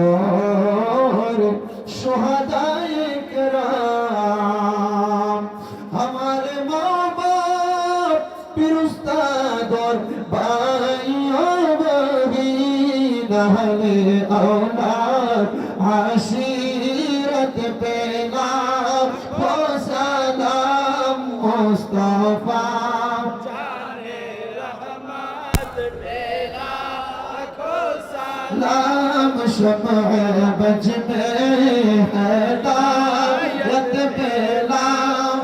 और सुहदाए कराम हमारे माँ बाप फिर उस्ताद और भाइयों बहन अहले औलाद आशीरत पे नाम हो सलाम मुस्तफा नाम शमह बज में हैदायत बेलाम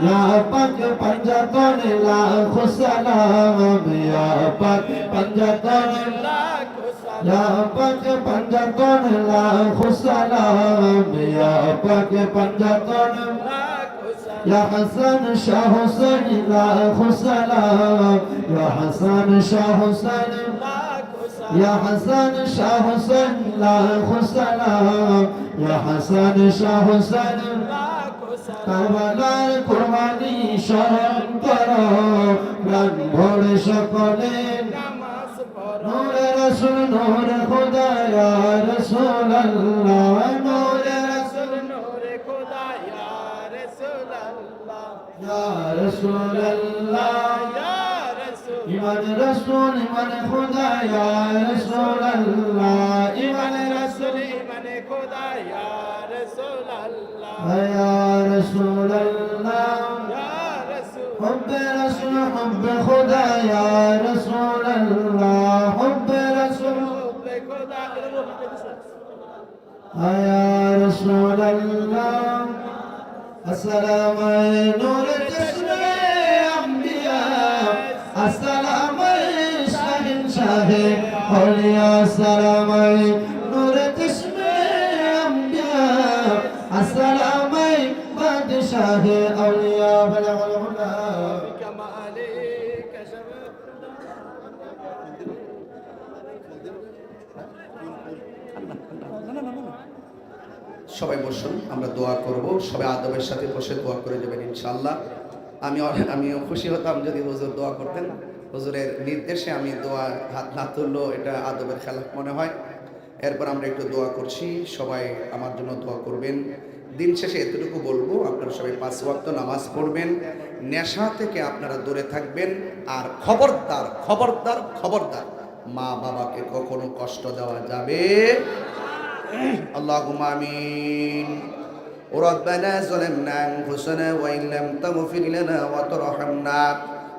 या पग पंजतन लाख सलाम या पग पंजतन या पग पंजतन लाख सलाम या पग पंजतन या हसन शाह हुसैन लाख सलाम या हसन शाह हुसैन يا حسن شاه حسن لا حسن, يا حسن شاه حسن কারবালার কোরবানি স্মরণ করো প্রাণ ভরে সকলে নূরে রসুল, নূর খোদা ইয়া রসুল আল্লাহ নূরে রসুল, নূর খোদা রসুল আল্লাহ রসুল আল্লাহ ইমান রসুল ইমান খুদায়া রসুল আল্লাহ ইমান রসুল ইয়া রসুল আল্লাহ حب رسول حب خدا يا رسول الله حب رسول يا رسول الله السلام نور شاهن أولياء السلام نور تسمي أنبياء السلام بادشاه أولياء بلغ الهدى সবাই বসুন আমরা দোয়া করব সবাই আদবের সাথে বসে দোয়া করে যাবেন ইনশাল্লাহ আমি আমিও খুশি হতাম যদি হুজুর দোয়া করতেন হুজুরের নির্দেশে আমি দোয়া হাত না তুললো এটা আদবের খেলা মনে হয় এরপর আমরা একটু দোয়া করছি সবাই আমার জন্য দোয়া করবেন দিন শেষে এতটুকু বলবো আপনারা সবাই পাঁচ ওয়াক্ত নামাজ পড়বেন নেশা থেকে আপনারা দূরে থাকবেন আর খবরদার খবরদার খবরদার মা বাবাকে কখনো কষ্ট দেওয়া যাবে اللهم آمين ربنا ظلمنا أنفسنا وإن لم تغفر لنا وترحمنا